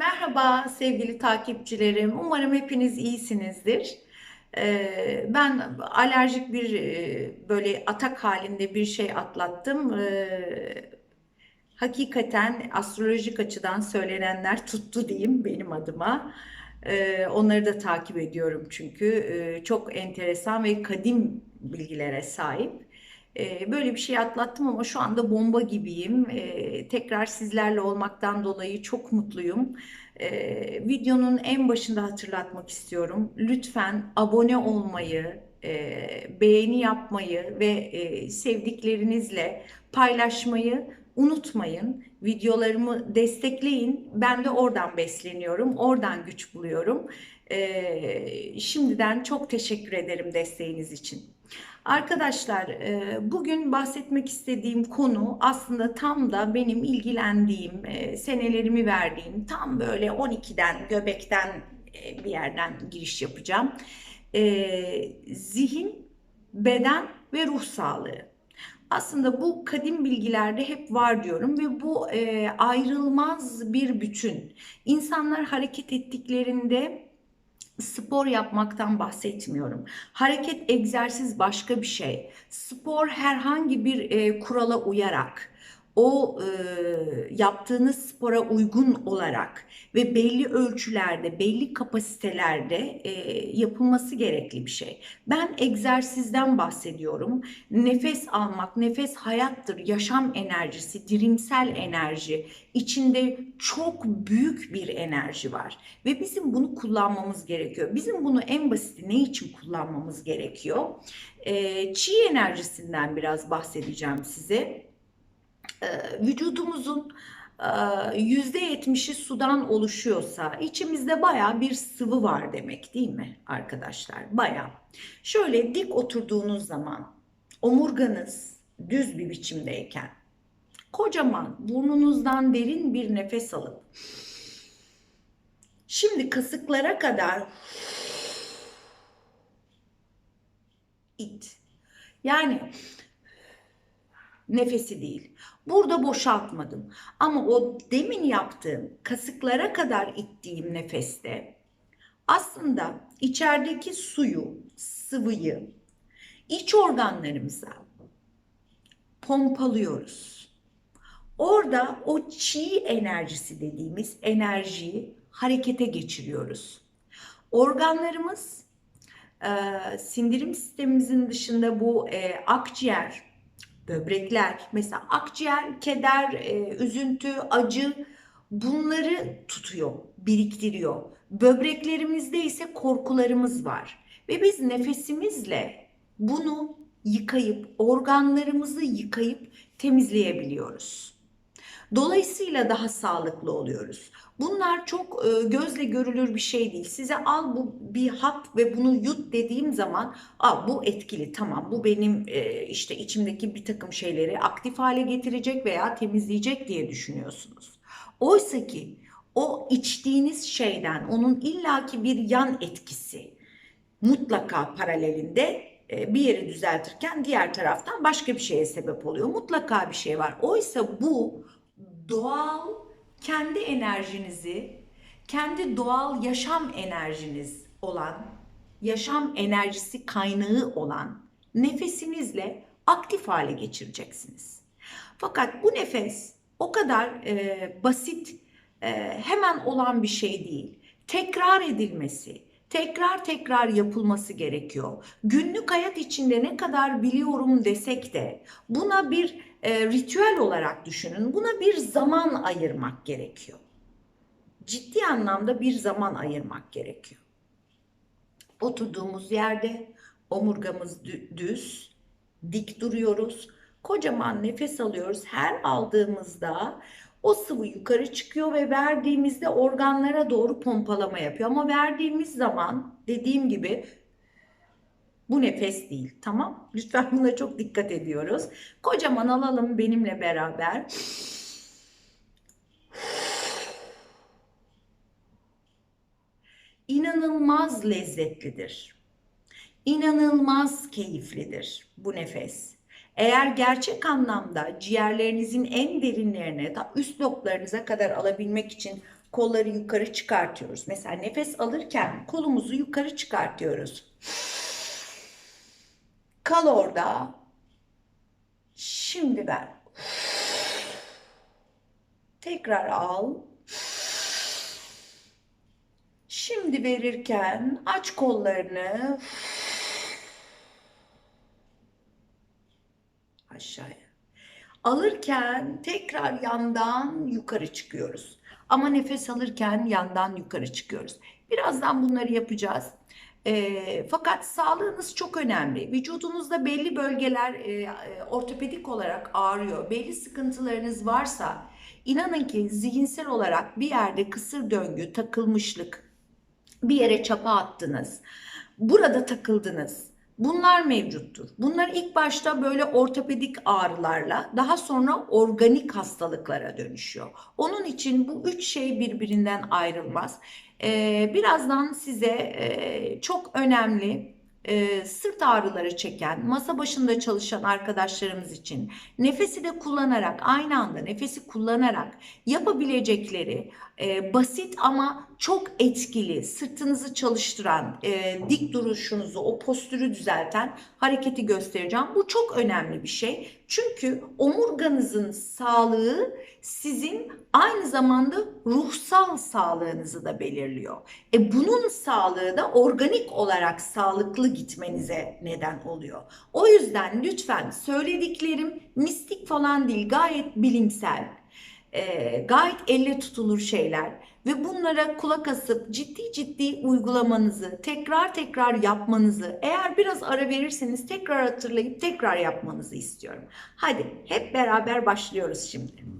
Merhaba sevgili takipçilerim. Umarım hepiniz iyisinizdir. Ee, ben alerjik bir e, böyle atak halinde bir şey atlattım. Ee, hakikaten astrolojik açıdan söylenenler tuttu diyeyim benim adıma. Ee, onları da takip ediyorum çünkü Ee, çok enteresan ve kadim bilgilere sahip. Ee, böyle bir şey atlattım ama şu anda bomba gibiyim. Ee, tekrar sizlerle olmaktan dolayı çok mutluyum. Ee, videonun en başında hatırlatmak istiyorum. Lütfen abone olmayı, e, beğeni yapmayı ve e, sevdiklerinizle paylaşmayı unutmayın. Videolarımı destekleyin. Ben de oradan besleniyorum, oradan güç buluyorum. Şimdiden çok teşekkür ederim desteğiniz için. Arkadaşlar, e, bugün bahsetmek istediğim konu aslında tam da benim ilgilendiğim, e, senelerimi verdiğim, tam böyle 12'den, göbekten e, bir yerden giriş yapacağım. Zihin, beden ve ruh sağlığı. Aslında bu kadim bilgilerde hep var diyorum ve bu ayrılmaz bir bütün. İnsanlar hareket ettiklerinde spor yapmaktan bahsetmiyorum. Hareket, egzersiz başka bir şey. Spor herhangi bir e, kurala uyarak, o e, yaptığınız spora uygun olarak ve belli ölçülerde, belli kapasitelerde e, yapılması gerekli bir şey. Ben egzersizden bahsediyorum. Nefes almak, nefes hayattır, yaşam enerjisi, dirimsel enerji. İçinde çok büyük bir enerji var ve bizim bunu kullanmamız gerekiyor. Bizim bunu en basiti ne için kullanmamız gerekiyor? E, çi enerjisinden biraz bahsedeceğim size. E, vücudumuzun yüzde yetmişi sudan oluşuyorsa içimizde baya bir sıvı var demek değil mi arkadaşlar? Baya. Şöyle dik oturduğunuz zaman omurganız düz bir biçimdeyken kocaman burnunuzdan derin bir nefes alıp şimdi kasıklara kadar it. Yani nefesi değil. Burada boşaltmadım. Ama o demin yaptığım kasıklara kadar ittiğim nefeste aslında içerideki suyu, sıvıyı iç organlarımıza pompalıyoruz. Orada o çi enerjisi dediğimiz enerjiyi harekete geçiriyoruz. Organlarımız e, sindirim sistemimizin dışında bu e, akciğer, böbrekler, mesela akciğer, keder, e, üzüntü, acı bunları tutuyor, biriktiriyor. Böbreklerimizde ise korkularımız var. Ve biz nefesimizle bunu yıkayıp, organlarımızı yıkayıp temizleyebiliyoruz. Dolayısıyla daha sağlıklı oluyoruz. Bunlar çok e, gözle görülür bir şey değil. Size al bu bir hap ve bunu yut dediğim zaman Aa, bu etkili tamam bu benim e, işte içimdeki bir takım şeyleri aktif hale getirecek veya temizleyecek diye düşünüyorsunuz. Oysa ki o içtiğiniz şeyden onun illaki bir yan etkisi mutlaka paralelinde e, bir yeri düzeltirken diğer taraftan başka bir şeye sebep oluyor. Mutlaka bir şey var. Oysa bu doğal kendi enerjinizi, kendi doğal yaşam enerjiniz olan, yaşam enerjisi kaynağı olan nefesinizle aktif hale geçireceksiniz. Fakat bu nefes o kadar e, basit, e, hemen olan bir şey değil. Tekrar edilmesi, tekrar tekrar yapılması gerekiyor. Günlük hayat içinde ne kadar biliyorum desek de buna bir e, ritüel olarak düşünün. Buna bir zaman ayırmak gerekiyor. Ciddi anlamda bir zaman ayırmak gerekiyor. Oturduğumuz yerde omurgamız düz, dik duruyoruz. Kocaman nefes alıyoruz. Her aldığımızda o sıvı yukarı çıkıyor ve verdiğimizde organlara doğru pompalama yapıyor. Ama verdiğimiz zaman dediğim gibi bu nefes değil. Tamam? Lütfen buna çok dikkat ediyoruz. Kocaman alalım benimle beraber. İnanılmaz lezzetlidir. İnanılmaz keyiflidir bu nefes. Eğer gerçek anlamda ciğerlerinizin en derinlerine, da üst loblarınıza kadar alabilmek için Kolları yukarı çıkartıyoruz. Mesela nefes alırken kolumuzu yukarı çıkartıyoruz. Kal orada. Şimdi ver. Tekrar al. Şimdi verirken aç kollarını Alırken tekrar yandan yukarı çıkıyoruz. Ama nefes alırken yandan yukarı çıkıyoruz. Birazdan bunları yapacağız. E, fakat sağlığınız çok önemli. Vücudunuzda belli bölgeler e, e, ortopedik olarak ağrıyor. Belli sıkıntılarınız varsa inanın ki zihinsel olarak bir yerde kısır döngü, takılmışlık, bir yere çapa attınız. Burada takıldınız. Bunlar mevcuttur. Bunlar ilk başta böyle ortopedik ağrılarla daha sonra organik hastalıklara dönüşüyor. Onun için bu üç şey birbirinden ayrılmaz. Ee, birazdan size e, çok önemli e, sırt ağrıları çeken, masa başında çalışan arkadaşlarımız için nefesi de kullanarak, aynı anda nefesi kullanarak yapabilecekleri e, basit ama çok etkili, sırtınızı çalıştıran, e, dik duruşunuzu, o postürü düzelten hareketi göstereceğim. Bu çok önemli bir şey. Çünkü omurganızın sağlığı sizin aynı zamanda ruhsal sağlığınızı da belirliyor. E bunun sağlığı da organik olarak sağlıklı gitmenize neden oluyor. O yüzden lütfen söylediklerim mistik falan değil, gayet bilimsel e, gayet elle tutulur şeyler ve bunlara kulak asıp ciddi ciddi uygulamanızı, tekrar tekrar yapmanızı, eğer biraz ara verirseniz tekrar hatırlayıp tekrar yapmanızı istiyorum. Hadi hep beraber başlıyoruz şimdi.